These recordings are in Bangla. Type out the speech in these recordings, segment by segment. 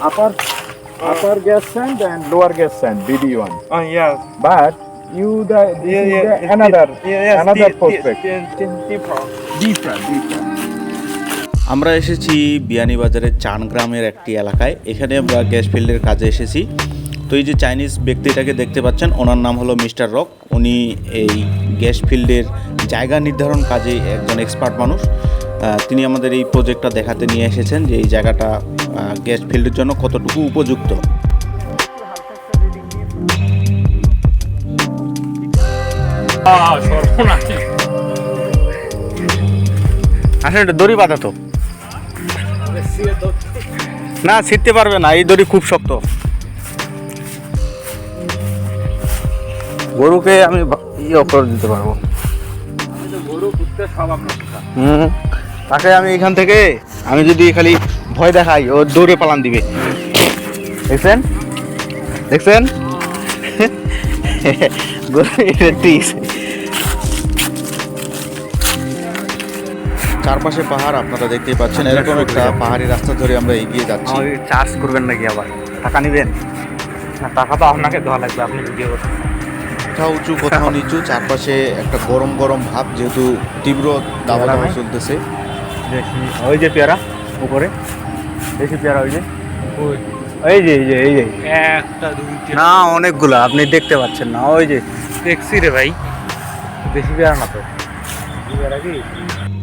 upper upper gas sand and lower gas sand BD1. Oh yeah. But you the this Yeah, is yeah. the it's another yeah, yeah, another prospect. deeper. Different, different. আমরা এসেছি বিয়ানীবাজারের চান গ্রামের একটি এলাকায় এখানে আমরা গ্যাস ফিল্ডের কাজে এসেছি তো এই যে চাইনিজ ব্যক্তিটাকে দেখতে পাচ্ছেন ওনার নাম হলো মিস্টার রক উনি এই গ্যাস ফিল্ডের জায়গা নির্ধারণ কাজে একজন এক্সপার্ট মানুষ তিনি আমাদের এই প্রজেক্টটা দেখাতে নিয়ে এসেছেন যে এই জায়গাটা গ্যাস ফিল্ডের জন্য কতটুকু উপযুক্ত। আসলে এটা দড়ি বাঁধা তো। না ছিটতে পারবে না এই দড়ি খুব শক্ত। গরুকে আমি ইয়ে করে দিতে পারব। হুম। তাকে আমি এখান থেকে আমি যদি খালি ভয় দেখাই ও দৌড়ে পালান দিবে। দেখছেন? দেখছেন? চারপাশে পাহাড় আপনারা দেখতেই পাচ্ছেন এরকম একটা পাহাড়ি রাস্তা ধরে আমরা এগিয়ে যাচ্ছি। চার্জ করবেন নাকি আবার? টাকা নেবেন? টাকা তো আপনাকে দেওয়া লাগবে আপনি ভিডিও করছেন। কোথাও উঁচু কোথাও নিচু চারপাশে একটা গরম গরম ভাব যেহেতু তীব্র দাবা দাবা চলতেছে। দেখি। ওই যে পেয়ারা উপরে। দেখি পেয়ারা ওই যে। এই যে এই যে এই যে। একটা দুইটা না অনেকগুলো আপনি দেখতে পাচ্ছেন না ওই যে। দেখছি রে ভাই। বেশি পেয়ারা না তো। পেয়ারা কি?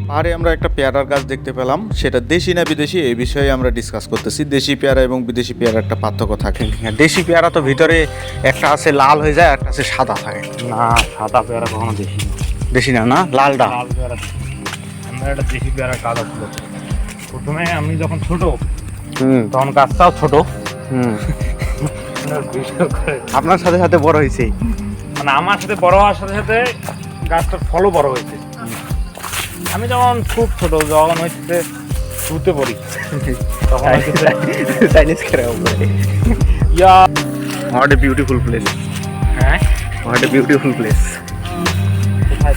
পাহাড়ে আমরা একটা পেয়ারার গাছ দেখতে পেলাম। সেটা দেশি না বিদেশি এই বিষয়ে আমরা ডিসকাস করতেছি। দেশি পেয়ারা এবং বিদেশি পেয়ারা একটা পার্থক্য থাকে। দেশি পেয়ারা তো ভিতরে একটা আছে লাল হয়ে যায় একটা আছে সাদা থাকে। না সাদা পেয়ারা কখনো দেখি দেশি না না? লালটা লাল পেয়ারা আমরা একটা দেশি পেয়ারা কাদা ছিল প্রথমে আমি যখন ছোট তখন গাছটাও ছোট। আপনার সাথে সাথে বড় হয়েছে? মানে আমার সাথে বড় হওয়ার সাথে সাথে গাছটার ফলও বড় হয়েছে। আমি যখন খুব ছোট যখন হচ্ছে শুতে পড়ি। তখন Chinese yeah. What a beautiful place হ্যাঁ? হোয়াট এ বিউটিফুল প্লেস কোথায়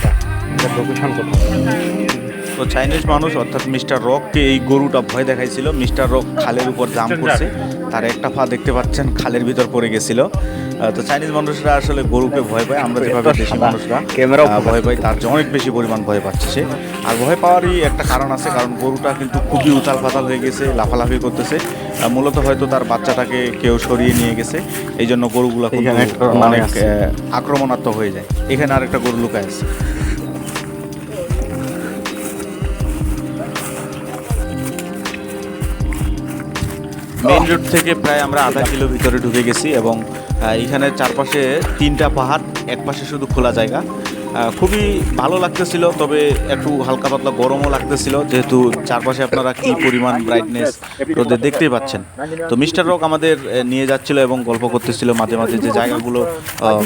লোকেশন কোথায়? তো চাইনিজ মানুষ অর্থাৎ মিস্টার রককে এই গরুটা ভয় দেখাইছিল। মিস্টার রক খালের উপর জাম করছে। তার একটা পা দেখতে পাচ্ছেন খালের ভিতর পড়ে গেছিল। তো চাইনিজ মানুষরা আসলে গরুকে ভয় পায়। আমরা যেভাবে দেশি মানুষরা ক্যামেরাও আহ, ভয় পাই তার অনেক বেশি পরিমাণ ভয় পাচ্ছে সে। আর ভয় পাওয়ারই একটা কারণ আছে কারণ গরুটা কিন্তু খুবই উতাল পাতাল হয়ে গেছে লাফালাফি করতেছে। মূলত হয়তো তার বাচ্চাটাকে কেউ সরিয়ে নিয়ে গেছে। এই জন্য গরুগুলো অনেক আক্রমণাত্মক হয়ে যায়। এখানে আরেকটা গরু লুকায় আছে। মেইন রোড থেকে প্রায় আমরা আধা কিলো ভিতরে ঢুকে গেছি এবং এখানে চারপাশে তিনটা পাহাড়, এক পাশে শুধু খোলা জায়গা। খুবই ভালো লাগতেছিল, তবে একটু হালকা পাতলা গরমও লাগতেছিল, যেহেতু চারপাশে আপনারা কি পরিমাণ ব্রাইটনেস রোদে দেখতেই পাচ্ছেন। তো মিস্টার রক আমাদের নিয়ে যাচ্ছিল এবং গল্প করতেছিল মাঝে মাঝে যে জায়গাগুলো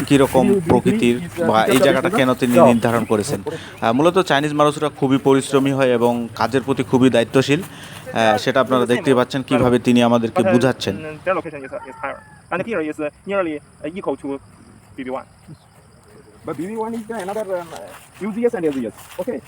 কীরকম প্রকৃতির বা এই জায়গাটা কেন তিনি নির্ধারণ করেছেন। মূলত চাইনিজ মানুষরা খুবই পরিশ্রমী হয় এবং কাজের প্রতি খুবই দায়িত্বশীল। সেটা আপনারা দেখতে পাচ্ছেন কীভাবে তিনি আমাদেরকে বুঝাচ্ছেন Their location is, uh, is higher. And here is uh, nearly uh, equal to BB1. But BB1 is another um, UGS and LGS. Okay.